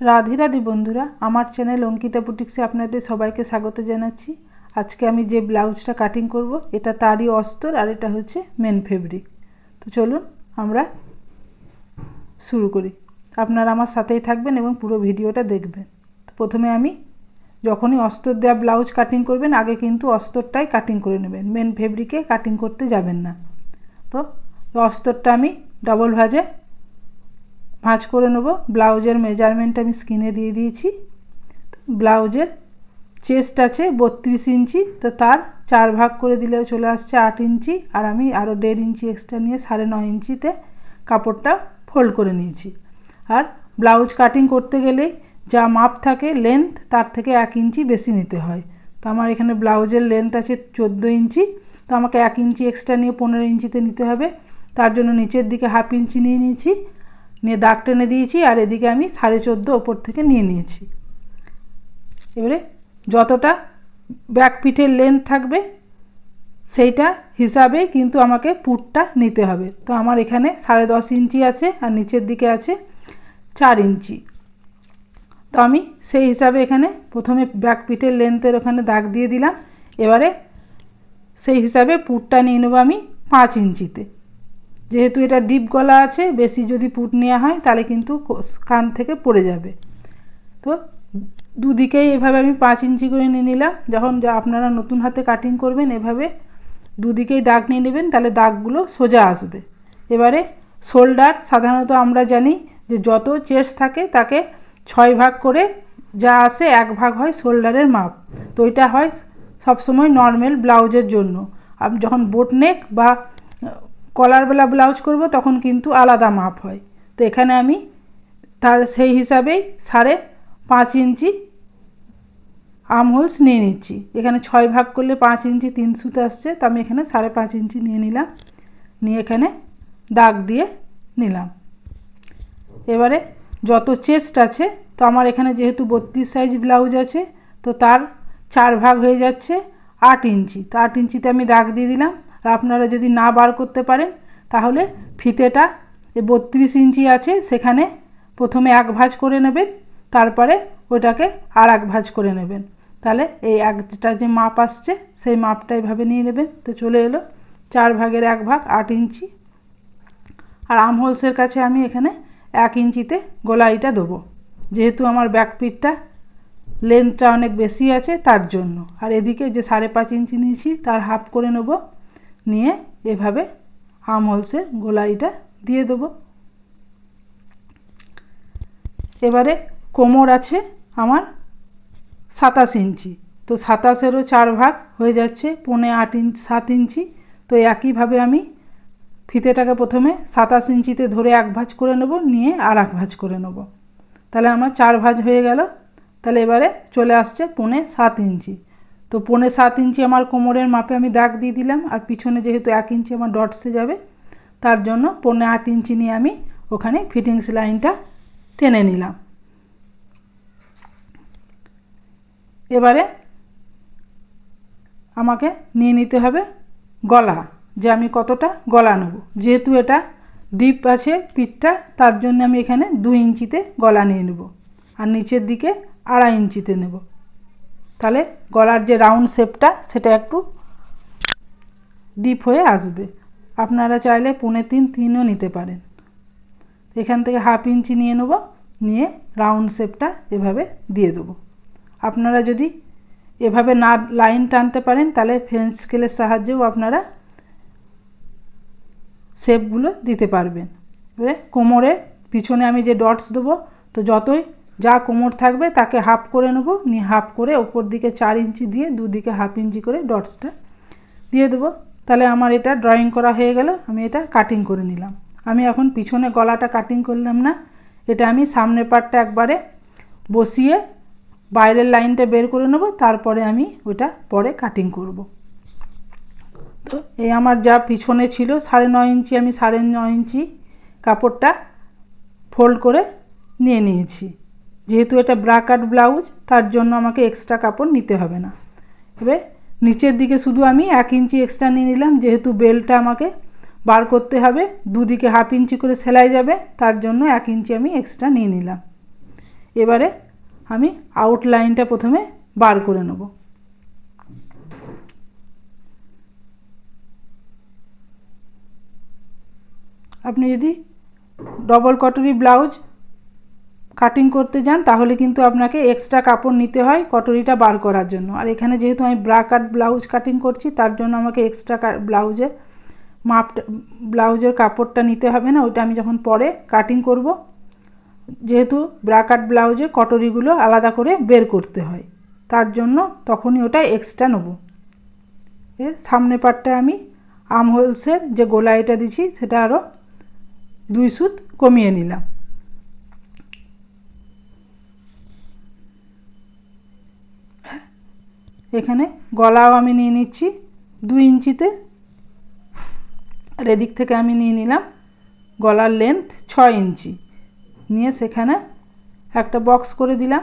রাধে রাধে বন্ধুরা, আমার চ্যানেল অঙ্কিতা বুটিক্সে আপনাদের সবাইকে স্বাগত জানাচ্ছি। আজকে আমি যে ব্লাউজটা কাটিং করব, এটা তারই অস্তর আর এটা হচ্ছে মেন ফেব্রিক তো চলুন আমরা শুরু করি। আপনারা আমার সাথেই থাকবেন এবং পুরো ভিডিওটা দেখবেন। তো প্রথমে আমি যখনই অস্তর দেওয়া ব্লাউজ কাটিং করবেন, আগে কিন্তু অস্তরটাই কাটিং করে নেবেন। মেন ফেব্রিকে কাটিং করতে যাবেন না। তো অস্তরটা আমি ডবল ভাজে ভাঁজ করে নেব। ব্লাউজের মেজারমেন্ট আমি স্কিনে দিয়ে দিয়েছি। ব্লাউজের চেস্ট আছে বত্রিশ ইঞ্চি, তো তার চার ভাগ করে দিলেও চলে আসছে আট ইঞ্চি। আর আমি আরও দেড় ইঞ্চি এক্সট্রা নিয়ে সাড়ে নয় ইঞ্চিতে কাপড়টা ফোল্ড করে নিয়েছি। আর ব্লাউজ কাটিং করতে গেলে যা মাপ থাকে লেন্থ তার থেকে এক ইঞ্চি বেশি নিতে হয়। তো আমার এখানে ব্লাউজের লেন্থ আছে চোদ্দ ইঞ্চি, তো আমাকে এক ইঞ্চি এক্সট্রা নিয়ে পনেরো ইঞ্চিতে নিতে হবে। তার জন্য নিচের দিকে হাফ ইঞ্চি নিয়ে নিয়েছি। নিয়ে দাগ টেনে দিয়েছি আর এদিকে আমি সাড়ে চোদ্দ ওপর থেকে নিয়ে নিয়েছি। এবারে যতটা ব্যাক পিঠের লেন্থ থাকবে, সেইটা হিসাবে কিন্তু আমাকে পুটটা নিতে হবে। তো আমার এখানে সাড়ে দশ ইঞ্চি আছে আর নিচের দিকে আছে চার ইঞ্চি। তো আমি সেই হিসাবে এখানে প্রথমে ব্যাক পিঠের লেন্থের ওখানে দাগ দিয়ে দিলাম। এবারে সেই হিসাবে পুটটা নিয়ে নেব আমি পাঁচ ইঞ্চিতে। যেহেতু এটা ডিপ গলা আছে, বেশি যদি পুট নেওয়া হয়, তাহলে কিন্তু কান থেকে পড়ে যাবে। তো দুদিকেই এভাবে আমি পাঁচ ইঞ্চি করে নিয়ে নিলাম। যখন যা আপনারা নতুন হাতে কাটিং করবেন, এভাবে দুদিকেই দাগ নিয়ে নেবেন, তাহলে দাগগুলো সোজা আসবে। এবারে শোল্ডার সাধারণত আমরা জানি যে যত চেস্ট থাকে, তাকে ছয় ভাগ করে যা আসে, এক ভাগ হয় শোল্ডারের মাপ। তো এটা হয় সবসময় নর্মাল ব্লাউজের জন্য। যখন বোটনেক বা কলারবেলা ব্লাউজ করব, তখন কিন্তু আলাদা মাপ হয়। তো এখানে আমি তার সেই হিসাবেই সাড়ে পাঁচ ইঞ্চি আর্ম হোলস নিয়ে নিচ্ছি। এখানে ছয় ভাগ করলে পাঁচ ইঞ্চি তিন সুতো আসছে, তো আমি এখানে সাড়ে পাঁচ ইঞ্চি নিয়ে নিলাম। নিয়ে এখানে দাগ দিয়ে নিলাম। এবারে যত চেস্ট আছে, তো আমার এখানে যেহেতু বত্রিশ সাইজ ব্লাউজ আছে, তো তার চার ভাগ হয়ে যাচ্ছে আট ইঞ্চি। তো আট ইঞ্চিতে আমি দাগ দিয়ে দিলাম। আর আপনারা যদি না বার করতে পারেন, তাহলে ফিতেটা বত্রিশ ইঞ্চি আছে, সেখানে প্রথমে এক ভাঁজ করে নেবেন, তারপরে ওটাকে আর এক ভাঁজ করে নেবেন। তাহলে এই একটা যে মাপ আসছে, সেই মাপটা এভাবে নিয়ে নেবেন। তো চলে এলো চার ভাগের এক ভাগ আট ইঞ্চি। আর আম হোলসের কাছে আমি এখানে এক ইঞ্চিতে গোলাইটা দেবো। যেহেতু আমার ব্যাকপিটটা লেন্থটা অনেক বেশি আছে, তার জন্য। আর এদিকে যে সাড়ে পাঁচ ইঞ্চি নিয়েছি, তার হাফ করে নেব। নিয়ে এভাবে আম হোলসের গোলাইটা দিয়ে দেবো। এবারে কোমর আছে আমার সাতাশ ইঞ্চি। তো সাতাশেরও চার ভাগ হয়ে যাচ্ছে, পৌনে আট ইঞ্চ সাত ইঞ্চি। তো একইভাবে আমি ফিতেটাকে প্রথমে সাতাশ ইঞ্চিতে ধরে এক ভাঁজ করে নেব, নিয়ে আর এক ভাঁজ করে নেব। তাহলে আমার চার ভাঁজ হয়ে গেল। তাহলে এবারে চলে আসছে পৌনে সাত ইঞ্চি। তো পৌনে সাত ইঞ্চি আমার কোমরের মাপে আমি দাগ দিয়ে দিলাম আর পিছনে যেহেতু এক ইঞ্চি আমার ডটসে যাবে, তার জন্য পৌনে আট ইঞ্চি নিয়ে আমি ওখানে ফিটিংস লাইনটা টেনে নিলাম। এবারে আমাকে নিয়ে নিতে হবে গলা, যে আমি কতটা গলা নেব। যেহেতু এটা ডিপ আছে পিঠটা, তার জন্য আমি এখানে দু ইঞ্চিতে গলা নিয়ে নেব আর নিচের দিকে আড়াই ইঞ্চিতে নেব। তাহলে গলার যে রাউন্ড শেপটা সেটা একটু ডিপ হয়ে আসবে। আপনারা চাইলে পৌনে তিন, তিনও নিতে পারেন। এখান থেকে হাফ ইঞ্চি নিয়ে নেব, নিয়ে রাউন্ড শেপটা এভাবে দিয়ে দেবো। আপনারা যদি এভাবে না লাইন টানতে পারেন, তাহলে ফেন্স স্কেলের সাহায্যেও আপনারা শেপগুলো দিতে পারবেন। এবারে কোমরে, পিছনে আমি যে ডটস দেবো, তো যতই যা কোমর থাকবে তাকে হাফ করে নেব, নিয়ে হাফ করে ওপর দিকে চার ইঞ্চি দিয়ে দুদিকে হাফ ইঞ্চি করে ডটসটা দিয়ে দেবো। তাহলে আমার এটা ড্রয়িং করা হয়ে গেল, আমি এটা কাটিং করে নিলাম। আমি এখন পিছনে গলাটা কাটিং করলাম না, এটা আমি সামনের পার্টটা একবারে বসিয়ে বাইরের লাইনটা বের করে নেব, তারপরে আমি ওটা পরে কাটিং করব। তো এই আমার যা পিছনে ছিল, সাড়ে নয় ইঞ্চি, আমি সাড়ে নয় ইঞ্চি কাপড়টা ফোল্ড করে নিয়ে নিয়েছি। যেহেতু এটা ব্রাকাট ব্লাউজ, তার জন্য আমাকে এক্সট্রা কাপড় নিতে হবে না। এবার নিচের দিকে শুধু আমি এক ইঞ্চি এক্সট্রা নিয়ে নিলাম, যেহেতু বেলটা আমাকে বার করতে হবে, দুদিকে হাফ ইঞ্চি করে সেলাই যাবে, তার জন্য এক ইঞ্চি আমি এক্সট্রা নিয়ে নিলাম। এবারে আমি আউটলাইনটা প্রথমে বার করে নেব। আপনি যদি ডবল কটরি ব্লাউজ কাটিং করতে যান, তাহলে কিন্তু আপনাকে এক্সট্রা কাপড় নিতে হয় কটরিটা বার করার জন্য। আর এখানে যেহেতু আমি ব্রা কাট ব্লাউজ কাটিং করছি, তার জন্য আমাকে এক্সট্রা ব্লাউজের মাপটা ব্লাউজের কাপড়টা নিতে হবে না, ওইটা আমি যখন পরে কাটিং করব, যেহেতু ব্রাকাট ব্লাউজে কটরিগুলো আলাদা করে বের করতে হয়, তার জন্য তখনই ওটা এক্সট্রা নেব। এর সামনে পাটটা আমি আম হোলসের যে গোলাইটা দিছি, সেটা আরও দুই সুত কমিয়ে নিলাম। এখানে গলাও আমি নিয়ে নিচ্ছি। দুই ইঞ্চিতে। আর এদিক থেকে আমি নিয়ে নিলাম গলার লেন্থ ছয় ইঞ্চি। নিয়ে সেখানে একটা বক্স করে দিলাম।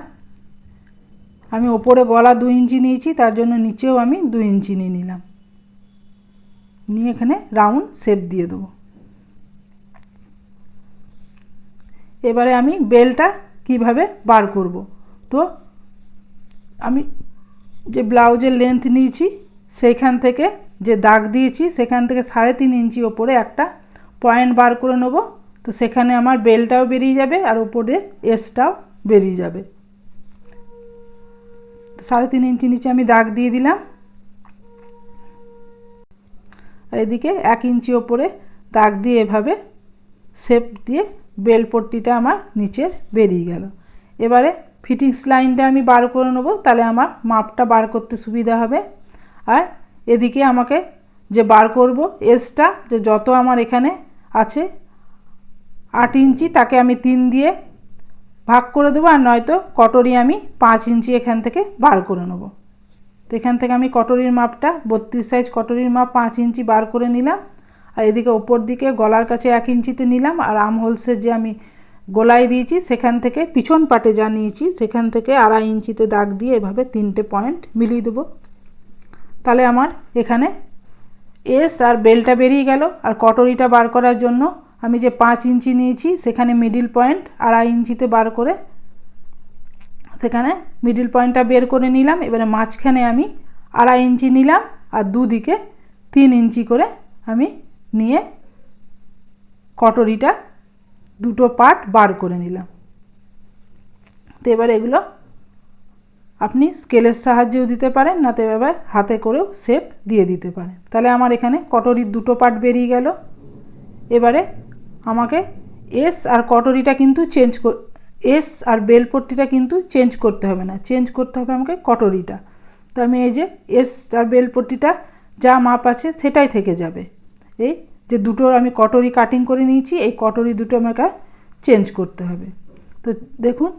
আমি ওপরে গলা দু ইঞ্চি নিয়েছি, তার জন্য নিচেও আমি দু ইঞ্চি নিয়ে নিলাম। নিয়ে এখানে রাউন্ড শেপ দিয়ে দেবো। এবারে আমি বেলটা কীভাবে বার করব? তো আমি যে ব্লাউজের লেন্থ নিয়েছি, সেইখান থেকে যে দাগ দিয়েছি, সেখান থেকে সাড়ে তিন ইঞ্চি ওপরে একটা পয়েন্ট বার করে নেব। তো সেখানে আমার বেলটাও বেরিয়ে যাবে আর ওপরে এসটাও বেরিয়ে যাবে। সাড়ে তিন ইঞ্চি নিচে আমি দাগ দিয়ে দিলাম। আর এদিকে এক ইঞ্চি ওপরে দাগ দিয়ে এভাবে শেপ দিয়ে বেল পট্টিটা আমার নিচে বেরিয়ে গেল। এবারে ফিটিংস লাইনটা আমি বার করে নেব, তাহলে আমার মাপটা বার করতে সুবিধা হবে। আর এদিকে আমাকে যে বার করব এসটা যে যত আমার এখানে আছে, আট ইঞ্চি, তাকে আমি তিন দিয়ে ভাগ করে দেবো, আর নয়তো কটরি আমি পাঁচ ইঞ্চি এখান থেকে বার করে নেব। তো এখান থেকে আমি কটরির মাপটা, বত্রিশ সাইজ কটরির মাপ পাঁচ ইঞ্চি বার করে নিলাম। আর এদিকে ওপর দিকে গলার কাছে এক ইঞ্চিতে নিলাম, আর আম হোলসের যে আমি গোলায় দিয়েছি, সেখান থেকে পিছন পাটে যা নিয়েছি, সেখান থেকে আড়াই ইঞ্চিতে দাগ দিয়ে এভাবে তিনটে পয়েন্ট মিলিয়ে দেবো। তাহলে আমার এখানে এস আর বেলটা বেরিয়ে গেল, আর কটরিটা বার করার জন্য আমি যে পাঁচ ইঞ্চি নিয়েছি, সেখানে মিডিল পয়েন্ট আড়াই ইঞ্চিতে বার করে সেখানে মিডিল পয়েন্টটা বের করে নিলাম। এবারে মাঝখানে আমি আড়াই ইঞ্চি নিলাম, আর দুদিকে তিন ইঞ্চি করে আমি নিয়ে কটরিটা দুটো পার্ট বার করে নিলাম। তো এবার এগুলো আপনি স্কেলের সাহায্যেও দিতে পারেন, না তো এভাবে হাতে করেও শেপ দিয়ে দিতে পারেন। তাহলে আমার এখানে কটরির দুটো পার্ট বেরিয়ে গেল। এবারে আমাকে এস আর কটরিটা কিন্তু চেঞ্জ এস আর বেলপট্টিটা কিন্তু চেঞ্জ করতে হবে না, চেঞ্জ করতে হবে আমাকে কটরিটা। তো আমি এই যে এস আর বেলপট্টিটা যা মাপ আছে সেটাই থেকে যাবে। এই যে দুটোর আমি কটরি কাটিং করে নিয়েছি, এই কটরি দুটো আমাকে চেঞ্জ করতে হবে। তো দেখুন,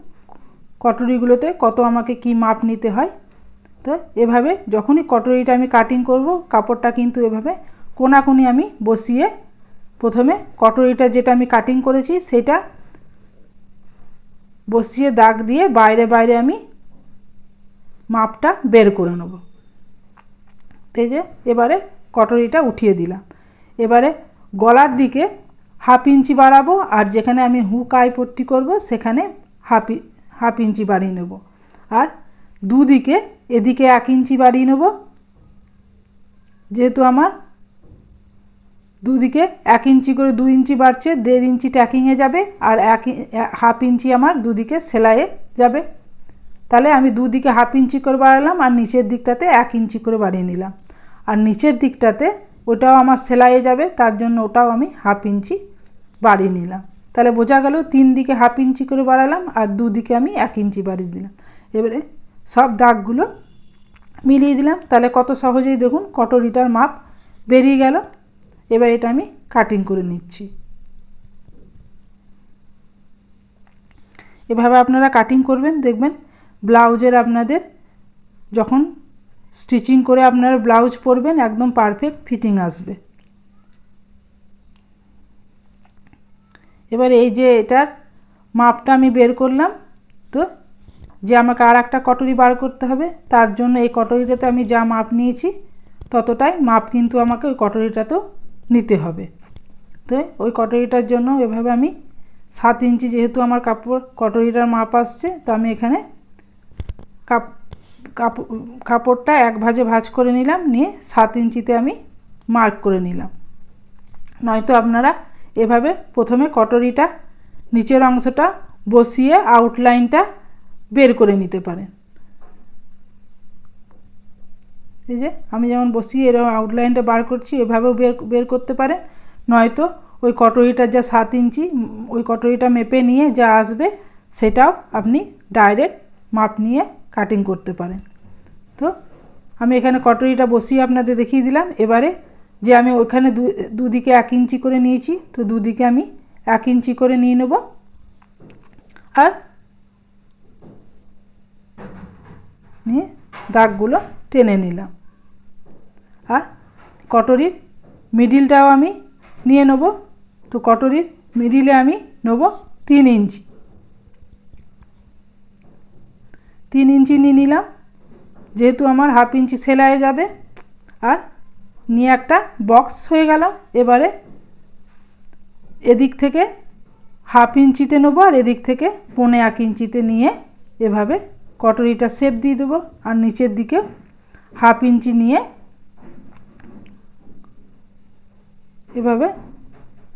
কটরিগুলোতে কত আমাকে কি মাপ নিতে হয়। তো এভাবে যখনই কটরিটা আমি কাটিং করব, কাপড়টা কিন্তু এভাবে কোনাকুনি আমি বসিয়ে প্রথমে কটরিটা যেটা আমি কাটিং করেছি, সেটা বসিয়ে দাগ দিয়ে বাইরে বাইরে আমি মাপটা বের করে নেব। এই যে, এবারে কটরিটা উঠিয়ে দিলাম। এবারে গলার দিকে হাফ ইঞ্চি বাড়াবো আর যেখানে আমি হুক আই পট্টি করব সেখানে হাফ হাফ ইঞ্চি বাড়িয়ে নেব। আর দুদিকে এদিকে এক ইঞ্চি বাড়িয়ে নেব। যেহেতু আমার দুদিকে এক ইঞ্চি করে দু ইঞ্চি বাড়ছে, দেড় ইঞ্চি ট্যাকিংয়ে যাবে আর এক হাফ ইঞ্চি আমার দুদিকে সেলাইয়ে যাবে। তাহলে আমি দুদিকে হাফ ইঞ্চি করে বাড়ালাম আর নিচের দিকটাতে এক ইঞ্চি করে বাড়িয়ে নিলাম। আর নিচের দিকটাতে ওটাও আমার সেলাইয়ে যাবে, তার জন্য ওটাও আমি হাফ ইঞ্চি বাড়িয়ে নিলাম। তাহলে বোঝা গেল তিন দিকে হাফ ইঞ্চি করে বাড়ালাম আর দুদিকে আমি এক ইঞ্চি বাড়িয়ে দিলাম। এবারে সব দাগগুলো মিলিয়ে দিলাম। তাহলে কত সহজেই দেখুন কটরিটার মাপ বেরিয়ে গেল। এবার এটা আমি কাটিং করে নিচ্ছি। এভাবে আপনারা কাটিং করবেন, দেখবেন ব্লাউজের আপনাদের যখন স্টিচিং করে আপনারা ব্লাউজ পরবেন, একদম পারফেক্ট ফিটিং আসবে। এবার এই যে এটার মাপটা আমি বের করলাম, তো যে আমাকে আর একটা কটরি বার করতে হবে, তার জন্য এই কটরিটাতে আমি যা মাপ নিয়েছি, ততটাই মাপ কিন্তু আমাকে ওই কটরিটাতেও নিতে হবে। তো ওই কটরিটার জন্য এভাবে আমি সাত ইঞ্চি যেহেতু আমার কাপড় কটরিটার মাপ আসছে, তো আমি এখানে কাপ কাপড়টা এক ভাজে ভাজ করে নিলাম, নিয়ে সাত ইঞ্চিতে আমি মার্ক করে নিলাম। নয়তো আপনারা এভাবে প্রথমে কটরিটা, নিচের অংশটা বসিয়ে আউটলাইনটা বের করে নিতে পারেন। এই যে, আমি যেমন বসিয়ে এরকম আউটলাইনটা বার করছি, এভাবেও বের বের করতে পারেন। নয়তো ওই কটরিটার যা সাত ইঞ্চি, ওই কটরিটা মেপে নিয়ে যা আসবে, সেটাও আপনি ডাইরেক্ট মাপ নিয়ে কাটিং করতে পারেন। তো আমি এখানে কটরিটা বসিয়ে আপনাদের দেখিয়ে দিলাম। এবারে যে আমি ওখানে দুদিকে এক ইঞ্চি করে নিয়েছি, তো দুদিকে আমি এক ইঞ্চি করে নিয়ে নেব। আর নিয়ে দাগগুলো টেনে নিলাম। আর কটরির মিডিলটাও আমি নিয়ে নেব। তো কটরির মিডিলে আমি নেব তিন ইঞ্চি। তিন ইঞ্চি নিয়ে নিলাম। যেহেতু আমার হাফ ইঞ্চি সেলাই যাবে, আর নিয়ে একটা বক্স হয়ে গেল। এবারে এদিক থেকে হাফ ইঞ্চিতে নেব, আর এদিক থেকে পৌনে এক ইঞ্চিতে নিয়ে এভাবে কটরিটা শেপ দিয়ে দেবো। আর নিচের দিকে হাফ ইঞ্চি নিয়ে এভাবে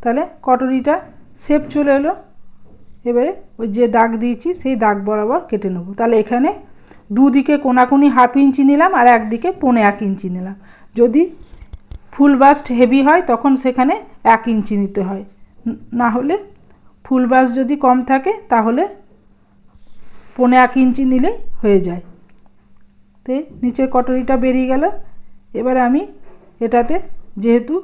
তাহলে কটরিটা শেপ চলে এলো। এবারে ওই যে দাগ দিয়েছি, সেই দাগ বরাবর কেটে নেব। তাহলে এখানে দুদিকে কোনাকুনি হাফ ইঞ্চি নিলাম আর একদিকে পৌনে এক ইঞ্চি নিলাম। যদি ফুল বাস্ট হেভি হয়, তখন সেখানে এক ইঞ্চি নিতে হয়। না হলে ফুল বাস্ট যদি কম থাকে, তাহলে পৌনে এক ইঞ্চি নিলেই হয়ে যায়। তো নিচের কটরিটা বেরিয়ে গেল। এবার আমি এটাতে যেহেতু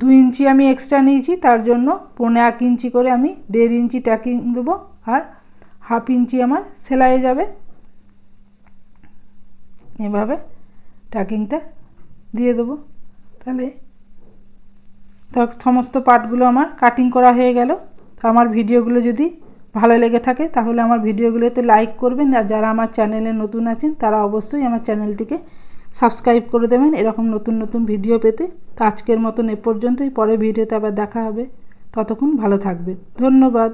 দু ইঞ্চি আমি এক্সট্রা নিয়েছি, তার জন্য পৌনে এক ইঞ্চি করে আমি দেড় ইঞ্চি ট্যাকিং দেবো আর হাফ ইঞ্চি আমার সেলাইয়ে যাবে। এভাবে ট্যাকিংটা দিয়ে দেবো। তাহলে সমস্ত পার্টগুলো আমার কাটিং করা হয়ে গেল। তো আমার ভিডিওগুলো যদি ভালো লেগে থাকে, তাহলে আমার ভিডিওগুলোতে লাইক করবেন। আর যারা আমার চ্যানেলে নতুন আছেন, তারা অবশ্যই আমার চ্যানেলটিকে সাবস্ক্রাইব করে দেবেন এরকম নতুন নতুন ভিডিও পেতে। তো আজকের মতন এ পর্যন্তই। পরে ভিডিওতে আবার দেখা হবে। ততক্ষণ ভালো থাকবে ধন্যবাদ।